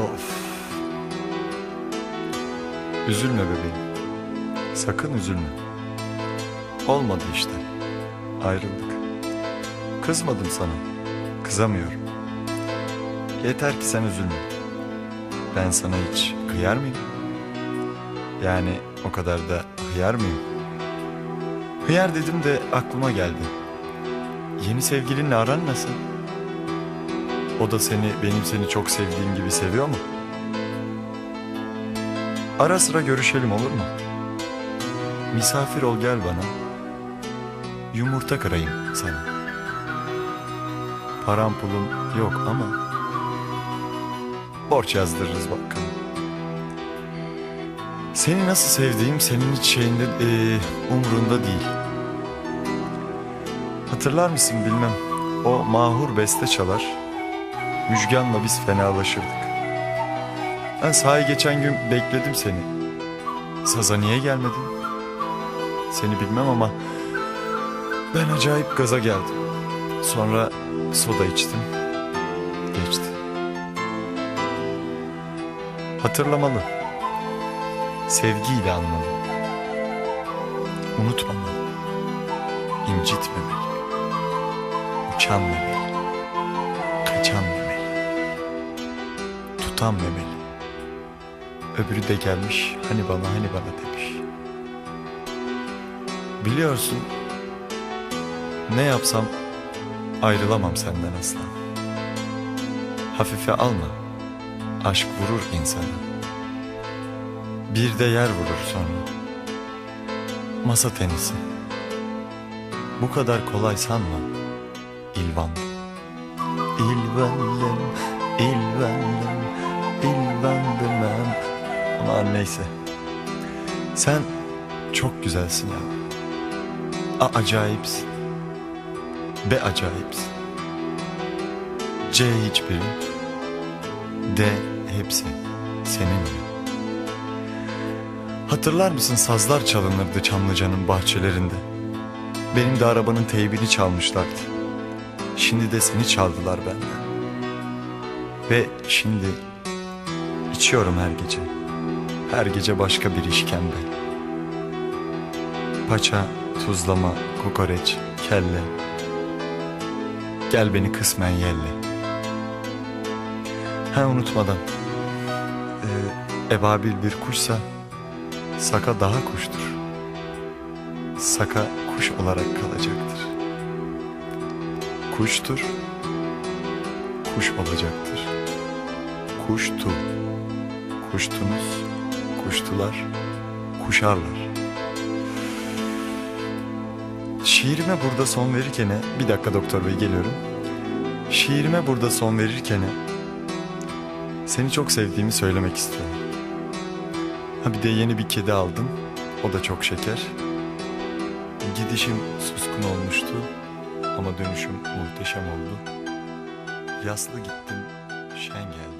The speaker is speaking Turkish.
Of. Üzülme bebeğim. Sakın üzülme. Olmadı işte. Ayrıldık. Kızmadım sana. Kızamıyorum. Yeter ki sen üzülme. Ben sana hiç kıyar mıyım? Yani o kadar da hıyar mıyım? Hıyar dedim de aklıma geldi. Yeni sevgilinle aran nasıl? O da seni benim seni çok sevdiğim gibi seviyor mu? Ara sıra görüşelim olur mu? Misafir ol gel bana. Yumurta kırayım sana. Param pulum yok ama borç yazdırırız bakalım. Seni nasıl sevdiğim senin hiç şeyinde eee, umrunda değil. Hatırlar mısın bilmem. O mahur beste çalar. Müjgan'la biz fenalaşırdık. Ben sahaya geçen gün bekledim seni. Saza niye gelmedin? Seni bilmem ama ben acayip gaza geldim. Sonra soda içtim. Geçti. Hatırlamalı. Sevgiyle anmalı. Unutmamalı. incitmemeli. Uçan Tutan memeli. Öbürü de gelmiş hani bana hani bana demiş. Biliyorsun ne yapsam ayrılamam senden asla. Hafife alma. Aşk vurur insanı. Bir de yer vurur sonra. Masa tenisi. Bu kadar kolay sanma. İlvan. İlvenlem, ilvenlem. Aman neyse. Sen çok güzelsin ya. A acayipsin. B acayipsin. C hiçbiri. D hepsi seninle. Hatırlar mısın sazlar çalınırdı Çamlıca'nın bahçelerinde. Benim de arabanın teybini çalmışlardı. Şimdi de seni çaldılar benden. Ve şimdi içiyorum her gece. Her gece başka bir işkembe. Paça, tuzlama, kokoreç, kelle. Gel beni kısmen yelle. Ha unutmadan. Ee, ebabil bir kuşsa Saka daha kuştur. Saka kuş olarak kalacaktır. Kuştur, kuş olacaktır. Kuştu, kuştunuz, kuştular, kuşarlar. Şiirime burada son verirken bir dakika doktor bey geliyorum. Şiirime burada son verirken seni çok sevdiğimi söylemek istiyorum. Ha bir de yeni bir kedi aldım. O da çok şeker. Gidişim suskun olmuştu ama dönüşüm muhteşem oldu. Yaslı gittim, şen geldi.